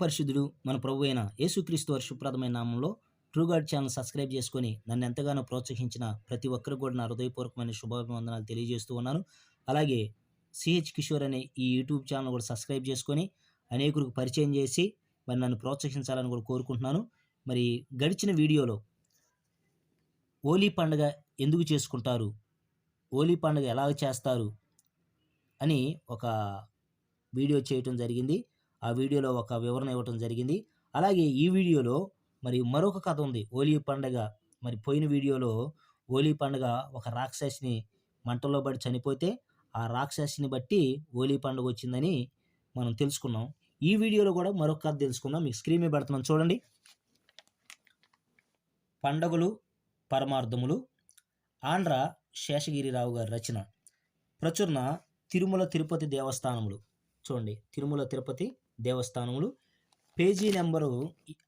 మహాపరిశుద్ధుడు మన ప్రభు అయిన యేసుక్రీస్తు వర్షప్రదమైన శుభ్రదమైన నామంలో ట్రూగాడ్ ఛానల్ సబ్స్క్రైబ్ చేసుకొని నన్ను ఎంతగానో ప్రోత్సహించిన ప్రతి ఒక్కరికి కూడా నా హృదయపూర్వకమైన శుభాభివందనాలు తెలియజేస్తూ ఉన్నాను. అలాగే సిహెచ్ కిషోర్ అనే ఈ యూట్యూబ్ ఛానల్ కూడా సబ్స్క్రైబ్ చేసుకొని అనేకులకు పరిచయం చేసి మరి నన్ను ప్రోత్సహించాలని కూడా కోరుకుంటున్నాను. మరి గడిచిన వీడియోలో హోలీ పండుగ ఎందుకు చేసుకుంటారు? హోలీ పండుగ ఎలా చేస్తారు? అని ఒక వీడియో చేయటం జరిగింది. ఆ వీడియోలో ఒక వివరణ ఇవ్వటం జరిగింది. అలాగే ఈ వీడియోలో మరి మరొక కథ ఉంది. హోలీ పండగ. మరి పోయిన వీడియోలో హోలీ పండగ ఒక రాక్షసిని మంటల్లో పడి చనిపోతే ఆ రాక్షసిని బట్టి హోలీ పండుగ వచ్చిందని మనం తెలుసుకున్నాం. ఈ వీడియోలో కూడా మరొక కథ తెలుసుకుందాం. మీకు స్క్రీన్ మీద పెడుతున్నాం చూడండి. పండగలు పరమార్థములు. ఆంధ్ర శేషగిరిరావు గారి రచన. ప్రచురణ తిరుమల తిరుపతి దేవస్థానములు. చూడండి. తిరుమల తిరుపతి దేవస్థానములు. పేజీ నెంబరు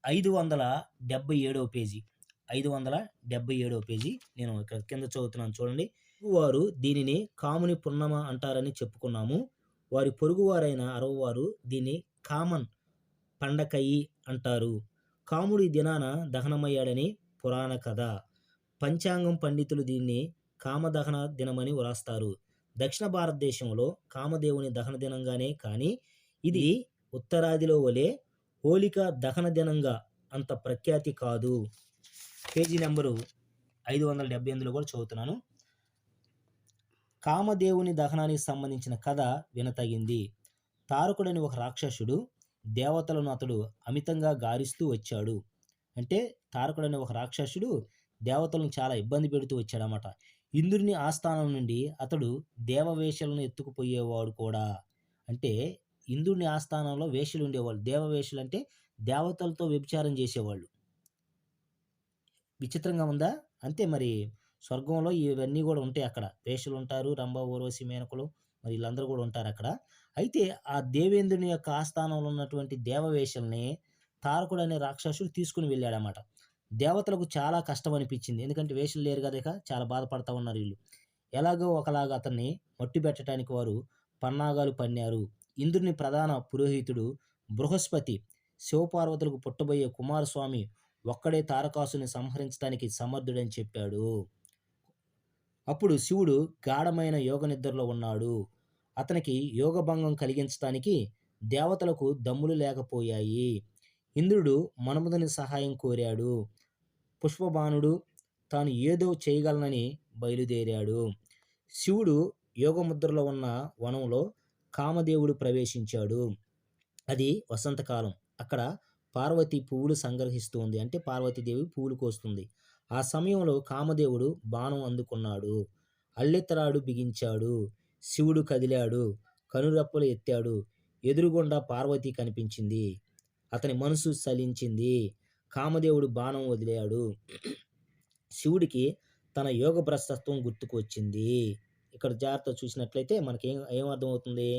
ఐదు వందల డెబ్బై ఏడవ పేజీ. ఐదు వందల డెబ్బై ఏడవ పేజీ. నేను ఇక్కడ కింద చదువుతున్నాను చూడండి. వారు దీనిని కాముని పున్నమ అంటారని చెప్పుకున్నాము. వారి పొరుగువారైన అరవవారు దీన్ని కామన్ పండకయి అంటారు. కాముడి దినాన దహనమయ్యాడని పురాణ కథ. పంచాంగం పండితులు దీన్ని కామదహన దినమని వ్రాస్తారు. దక్షిణ భారతదేశంలో కామదేవుని దహన దినంగానే కానీ ఇది ఉత్తరాదిలో వలె హోలిక దహన దినంగా అంత ప్రఖ్యాతి కాదు. పేజీ నెంబరు ఐదు వందల డెబ్బై ఎనిమిదిలో కూడా చదువుతున్నాను. కామదేవుని దహనానికి సంబంధించిన కథ వినతగింది. తారకుడని ఒక రాక్షసుడు దేవతలను అతడు అమితంగా గారిస్తూ వచ్చాడు. అంటే తారకుడని ఒక రాక్షసుడు దేవతలను చాలా ఇబ్బంది పెడుతూ వచ్చాడనమాట ఇంద్రుని ఆస్థానం నుండి అతడు దేవవేషలను ఎత్తుకుపోయేవాడు కూడా. అంటే ఇంద్రుని ఆస్థానంలో వేషలు ఉండేవాళ్ళు. దేవవేషలు అంటే దేవతలతో వ్యభిచారం చేసేవాళ్ళు. విచిత్రంగా ఉందా? అంతే మరి. స్వర్గంలో ఇవన్నీ కూడా ఉంటాయి అక్కడ. వేషలు ఉంటారు రంభ ఊర్వశి మేనకులు మరి వీళ్ళందరూ కూడా ఉంటారు అక్కడ. అయితే ఆ దేవేంద్రుని యొక్క ఆస్థానంలో ఉన్నటువంటి దేవవేషల్ని తారకుడు అనే రాక్షసుడు తీసుకుని వెళ్ళాడనమాట దేవతలకు చాలా కష్టం అనిపించింది. ఎందుకంటే వేషలు లేరు కదా ఇక చాలా బాధపడతా ఉన్నారు వీళ్ళు. ఎలాగో ఒకలాగా అతన్ని మట్టి పెట్టడానికి వారు పన్నాగాలు పన్నారు. ఇంద్రుని ప్రధాన పురోహితుడు బృహస్పతి శివపార్వతులకు పుట్టబోయే కుమారస్వామి ఒక్కడే తారకాసుని సంహరించడానికి సమర్థుడని చెప్పాడు. అప్పుడు శివుడు గాఢమైన యోగ నిద్రలో ఉన్నాడు. అతనికి యోగభంగం కలిగించడానికి దేవతలకు దమ్ములు లేకపోయాయి. ఇంద్రుడు మన్మధుని సహాయం కోరాడు. పుష్పబాణుడు తాను ఏదో చేయగలనని బయలుదేరాడు. శివుడు యోగముద్రలో ఉన్న వనంలో కామదేవుడు ప్రవేశించాడు. అది వసంతకాలం. అక్కడ పార్వతి పువ్వులు సంగ్రహిస్తుంది. అంటే పార్వతీదేవి పువ్వులు కోస్తుంది. ఆ సమయంలో కామదేవుడు బాణం అందుకున్నాడు. అల్లెత్తరాడు బిగించాడు. శివుడు కదిలాడు. కనురప్పలు ఎత్తాడు. ఎదురుగుండా పార్వతి కనిపించింది. అతని మనసు చలించింది కామదేవుడు బాణం వదిలాడు. శివుడికి తన యోగ భ్రష్టత్వం గుర్తుకు వచ్చింది. ఇక్కడ జాగ్రత్త చూసినట్లయితే మనకి ఏం ఏమర్థమవుతుంది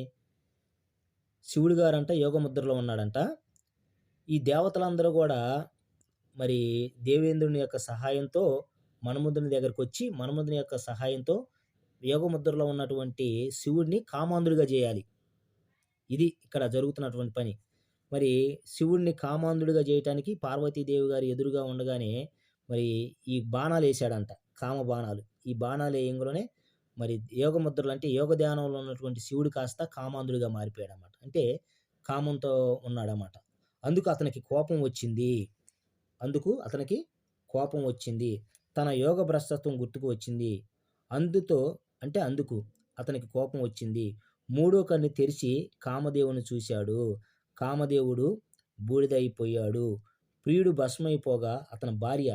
శివుడు గారంట యోగముద్రలో ఉన్నాడంట. ఈ దేవతలందరూ కూడా మరి దేవేంద్రుని యొక్క సహాయంతో మనముద్రుని దగ్గరకు వచ్చి మన్మధుని యొక్క సహాయంతో యోగముద్రలో ఉన్నటువంటి శివుడిని కామాంధుడిగా చేయాలి. ఇది ఇక్కడ జరుగుతున్నటువంటి పని. మరి శివుడిని కామాంధుడిగా చేయటానికి పార్వతీదేవి గారు ఎదురుగా ఉండగానే మరి ఈ బాణాలు వేసాడంట కామ బాణాలు ఈ బాణాలు వేయంగానే మరి యోగ ముద్రలు అంటే యోగ ధ్యానంలో ఉన్నటువంటి శివుడు కాస్త కామాంధుడిగా మారిపోయాడు అనమాట అంటే కామంతో ఉన్నాడనమాట అందుకు అతనికి కోపం వచ్చింది. అందుకు అతనికి కోపం వచ్చింది. తన యోగ భ్రష్టత్వం గుర్తుకు వచ్చింది. అందుతో అంటే అందుకు అతనికి కోపం వచ్చింది. మూడో కన్ను తెరిచి కామదేవుని చూశాడు. కామదేవుడు బూడిదైపోయాడు. ప్రియుడు భస్మైపోగా అతని భార్య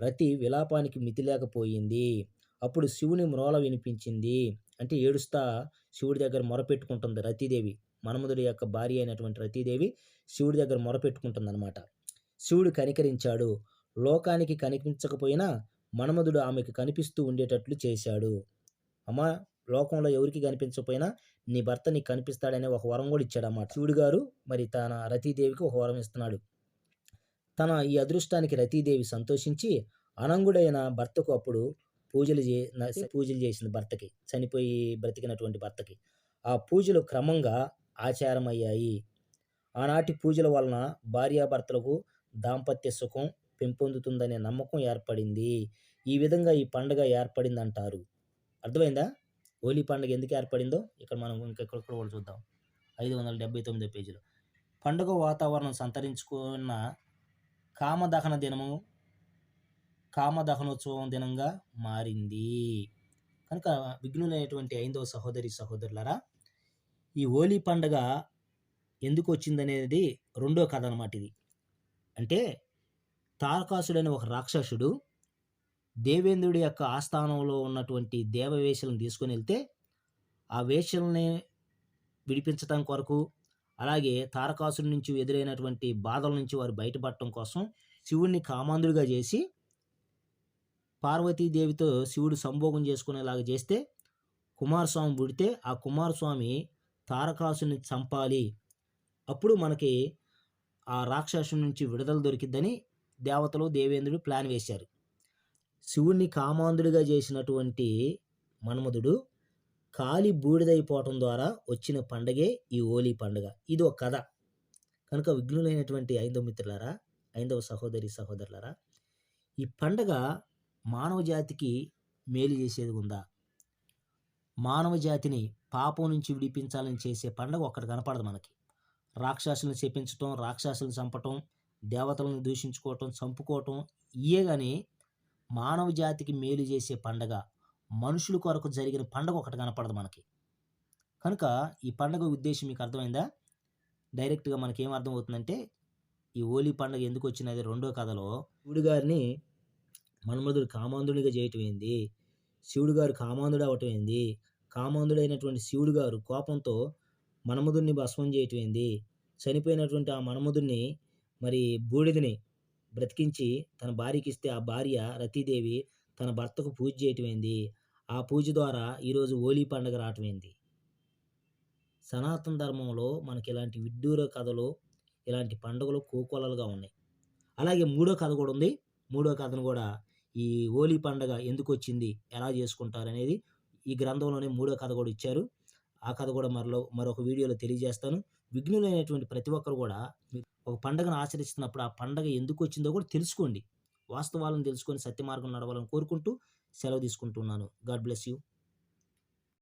రతి విలాపానికి మితి లేకపోయింది అప్పుడు శివుని మ్రోల వినిపించింది. అంటే ఏడుస్తా శివుడి దగ్గర మొరపెట్టుకుంటుంది రతీదేవి. మన్మధుడి యొక్క భార్య అయినటువంటి రతీదేవి శివుడి దగ్గర మొరపెట్టుకుంటుంది అనమాట శివుడు కనికరించాడు. లోకానికి కనిపించకపోయినా మన్మధుడు ఆమెకు కనిపిస్తూ ఉండేటట్లు చేశాడు. అమ్మా లోకంలో ఎవరికి కనిపించకపోయినా నీ భర్త నీకు కనిపిస్తాడనే ఒక వరం కూడా ఇచ్చాడు అన్నమాట శివుడు గారు మరి తన రతీదేవికి ఒక వరం ఇస్తున్నాడు. తన ఈ అదృష్టానికి రతీదేవి సంతోషించి అనంగుడైన భర్తకు అప్పుడు పూజలు చే పూజలు చేసింది భర్తకి. చనిపోయి బ్రతికినటువంటి భర్తకి. ఆ పూజలు క్రమంగా ఆచారమయ్యాయి. ఆనాటి పూజల వలన భార్యాభర్తలకు దాంపత్య సుఖం పెంపొందుతుందనే నమ్మకం ఏర్పడింది. ఈ విధంగా ఈ పండుగ ఏర్పడిందంటారు. అర్థమైందా? హోలీ పండుగ ఎందుకు ఏర్పడిందో ఇక్కడ మనం ఇంకెక్కడ కూడా చూద్దాం. ఐదు వందల డెబ్బై తొమ్మిదో పేజీలో. పండుగ వాతావరణం సంతరించుకున్న కామదహన దినము కామదహనోత్సవం దినంగా మారింది. కనుక విఘ్నులైనటువంటి ఐదవ సహోదరి సహోదరులరా ఈ హోలీ పండగ ఎందుకు వచ్చిందనేది రెండో కథ అనమాట ఇది. అంటే తారకాసుడైన ఒక రాక్షసుడు దేవేంద్రుడి యొక్క ఆస్థానంలో ఉన్నటువంటి దేవవేషలను తీసుకొని వెళ్తే ఆ వేషల్ని విడిపించటం కొరకు అలాగే తారకాసుడి నుంచి ఎదురైనటువంటి బాధల నుంచి వారు బయటపడటం కోసం శివుణ్ణి కామాంధుడిగా చేసి పార్వతీదేవితో శివుడు సంభోగం చేసుకునేలాగా చేస్తే కుమారస్వామి పుడితే ఆ కుమారస్వామి తారకాసుని చంపాలి. అప్పుడు మనకి ఆ రాక్షసు నుంచి విడుదల దొరికిద్దని దేవతలు దేవేంద్రుడు ప్లాన్ వేశారు. శివుణ్ణి కామాంధుడిగా చేసినటువంటి మన్మధుడు కాలి బూడిదైపోవటం ద్వారా వచ్చిన పండగే ఈ హోలీ పండుగ. ఇది ఒక కథ. కనుక విఘ్నులైనటువంటి ఐదవ మిత్రులారా ఐదవ సహోదరి సహోదరులారా ఈ పండగ మానవ జాతికి మేలు చేసేది ఉందా? మానవ జాతిని పాపం నుంచి విడిపించాలని చేసే పండగ ఒక్కటి కనపడదు మనకి. రాక్షసులను చేపించటం రాక్షసులను చంపటం దేవతలను దూషించుకోవటం చంపుకోవటం ఇయే కానీ మానవ జాతికి మేలు చేసే పండగ మనుషుల కొరకు జరిగిన పండగ ఒకటి కనపడదు మనకి. కనుక ఈ పండగ ఉద్దేశం మీకు అర్థమైందా? డైరెక్ట్గా మనకి ఏం అర్థం అవుతుందంటే ఈ హోలీ పండుగ ఎందుకు వచ్చినది రెండో కథలో శివుడు గారిని మన్మధుడు కామాంధుడిగా చేయటం ఏంది శివుడు గారు కామాంధుడు అవటం ఏంది కామాంధుడైనటువంటి శివుడు గారు కోపంతో మన్మధుడిని భస్మం చేయటం ఏంది చనిపోయినటువంటి ఆ మన్మధుడిని మరి బూడిదని బ్రతికించి తన భార్యకి ఇస్తే ఆ భార్య రతీదేవి తన భర్తకు పూజ చేయటం ఏంది ఆ పూజ ద్వారా ఈరోజు హోలీ పండుగ రావటం ఏంది సనాతన ధర్మంలో మనకి ఇలాంటి విడ్డూర కథలు ఇలాంటి పండుగలు కోకొలలుగా ఉన్నాయి. అలాగే మూడో కథ కూడా ఉంది. మూడో కథను కూడా ఈ హోలీ పండుగ ఎందుకు వచ్చింది ఎలా చేసుకుంటారు అనేది ఈ గ్రంథంలోనే మూడో కథ కూడా ఇచ్చారు. ఆ కథ కూడా మరలో మరొక వీడియోలో తెలియజేస్తాను. విఘ్నులైనటువంటి ప్రతి ఒక్కరు కూడా ఒక పండుగను ఆచరిస్తున్నప్పుడు ఆ పండగ ఎందుకు వచ్చిందో కూడా తెలుసుకోండి. వాస్తవాలను తెలుసుకొని సత్య మార్గం నడవాలని కోరుకుంటూ సెలవు తీసుకుంటున్నాను. God bless you.